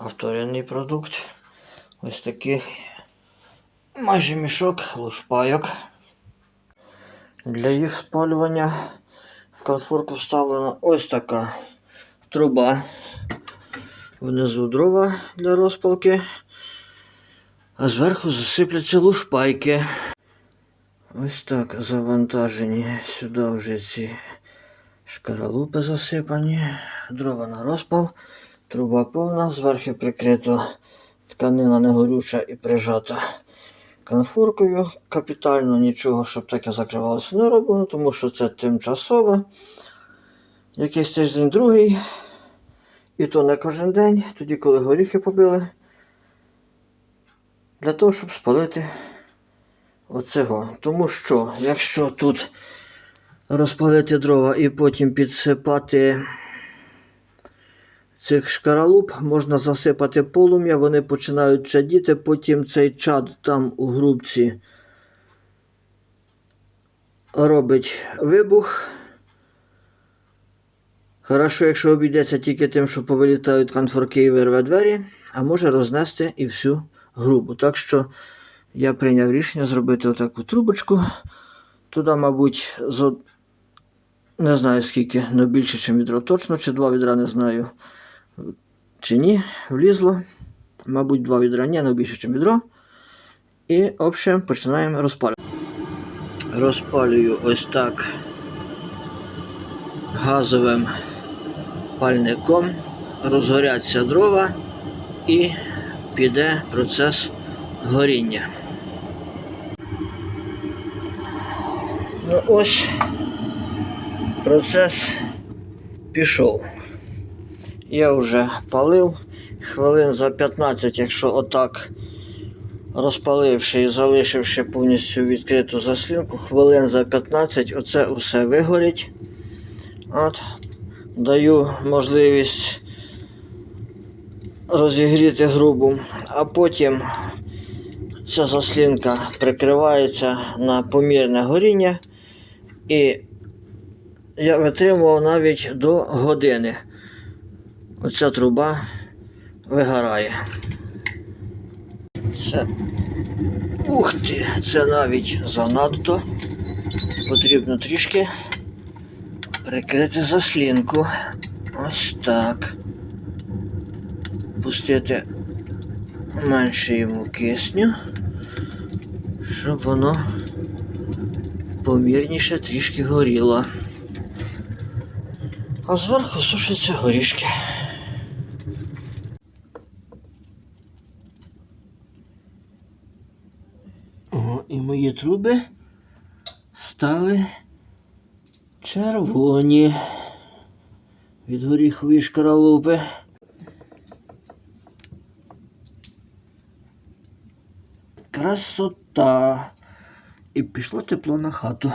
Авторинний продукт. Ось такий майже мішок лушпайок. Для їх спалювання в конфорку вставлена ось така труба. Внизу дрова для розпалки, а зверху засипляться лушпайки. Ось так завантажені сюди вже ці шкаралупи засипані, дрова на розпал, труба повна, зверху прикрито тканина негорюча і прижата конфоркою. Капітально нічого, щоб таке закривалося, не роблено, тому що це тимчасово. Якийсь тиждень другий. І то не кожен день, тоді, коли горіхи побили. Для того, щоб спалити оцього. Тому що, якщо тут розпалити дрова і потім підсипати цих шкаралуп, можна засипати полум'я, вони починають чадіти, потім цей чад там у грубці робить вибух. Хорошо, якщо обійдеться тільки тим, що повилітають конфорки і вирве двері, а може рознести і всю грубу. Так що я прийняв рішення зробити отаку трубочку. Туди, мабуть, зо... не знаю скільки, але більше, ніж відро точно, чи два відра не знаю. Чи ні, влізло. Мабуть, два відра, ні, але більше, ніж відро. І, общем, починаємо розпалювати. Розпалюю ось так газовим пальником, розгоряться дрова і піде процес горіння. Ну ось процес пішов. Я вже палив хвилин за 15, якщо отак розпаливши і залишивши повністю відкриту заслінку, хвилин за 15 оце усе вигорить. От, даю можливість розігріти грубу, а потім ця заслінка прикривається на помірне горіння і я витримував навіть до години. Оця труба вигорає. Це. Ух ти, це навіть занадто. Потрібно трішки прикрити заслінку. Ось так. Пустити менше йому кисню, щоб воно помірніше трішки горіло. А зверху сушаться горішки. І мої труби стали червоні від горіхової шкаралупи. Красота. І пішло тепло на хату.